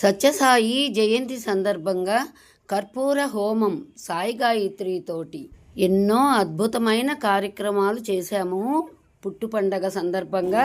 సత్యసాయి జయంతి సందర్భంగా కర్పూర హోమం సాయి గాయత్రితోటి ఎన్నో అద్భుతమైన కార్యక్రమాలు చేశాము. పుట్టు పండగ సందర్భంగా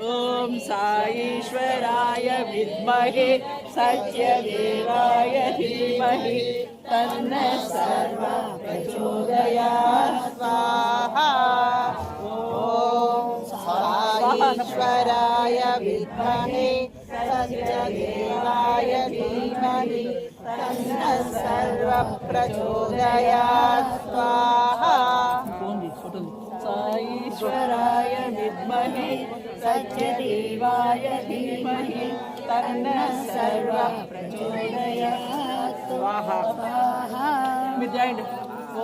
ॐ साईश्वराय विद्महे सत्यदेवाय धीमहि तन्न सर्वा प्रचोदया स्वाहा ॐ साईश्वराय विद्महे सत्यदेवाय धीमहि तन्न सर्व प्रचोदया स्वाहा साईश्वराय विद्महे सचदेवाय धीमहि तन्नः सर्वः प्रचोदयात्। विद्याण्ड्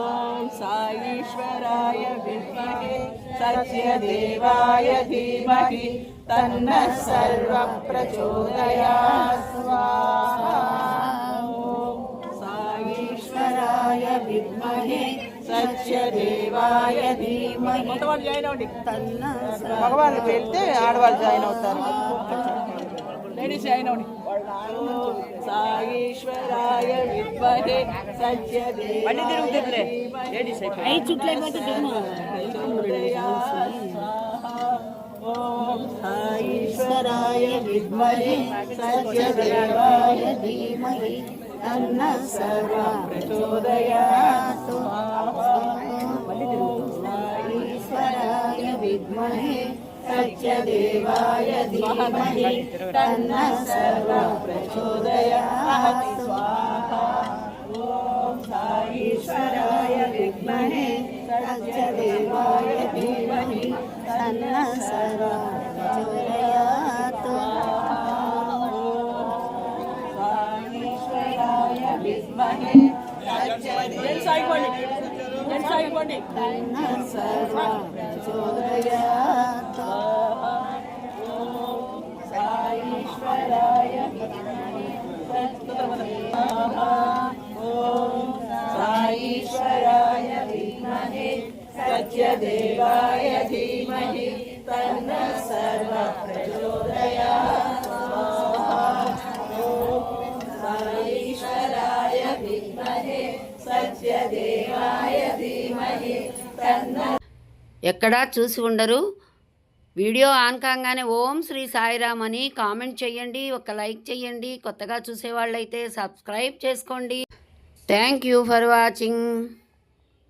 ॐ साईश्वराय विद्महे सत्यदेवाय धीमहि तन्नः सर्वः प्रचोदयात्। स्वाहा ॐ साईश्वराय विद्महे సత్యదేవాయ ధీమహి. జాయిన్ అవ్వండి. తన్న మగవాళ్ళు వెళ్తే ఆడవాళ్ళు జాయిన్ అవుతారు. లేడీస్ జాయిన్ అవ్వండి. సాగేశ్వరాయ విద్మహే సత్యదేవ మళ్ళీ లేడీస్ అయిపోయి చుట్లైపోతే ఓం సాగేశ్వరాయ విద్మహే సత్యదేవాయ ధీమహి. తన్న సర్వ ప్రచోదయాతు ఈశ్వరాయ విద్మహే సత్యదేవాయ ధీమహి తన్న సర్వ ప్రచోదయాతు స్వాహా ఓం సారీశ్వరాయ సత్యదేవాయ ధీమహి తన్న సర్వ ప్రచోదయాతు ఫ్రెండ్స్ అయిపోండి ఫ్రెండ్స్ అయిపోండి సాయిశ్వరాయ ధీమహి సత్యదేవాయ ధీమహి తన్న సర్వ ప్రచోదయా ఓం సాయిశ్వరాయ ఎక్కడా చూసి ఉండరు. వీడియో ఆన్ కాగానే ఓం శ్రీ సాయిరామ్ అని కామెంట్ చేయండి ఒక లైక్ చేయండి. కొత్తగా చూసేవాళ్ళైతే సబ్స్క్రైబ్ చేసుకోండి. Thank you for watching.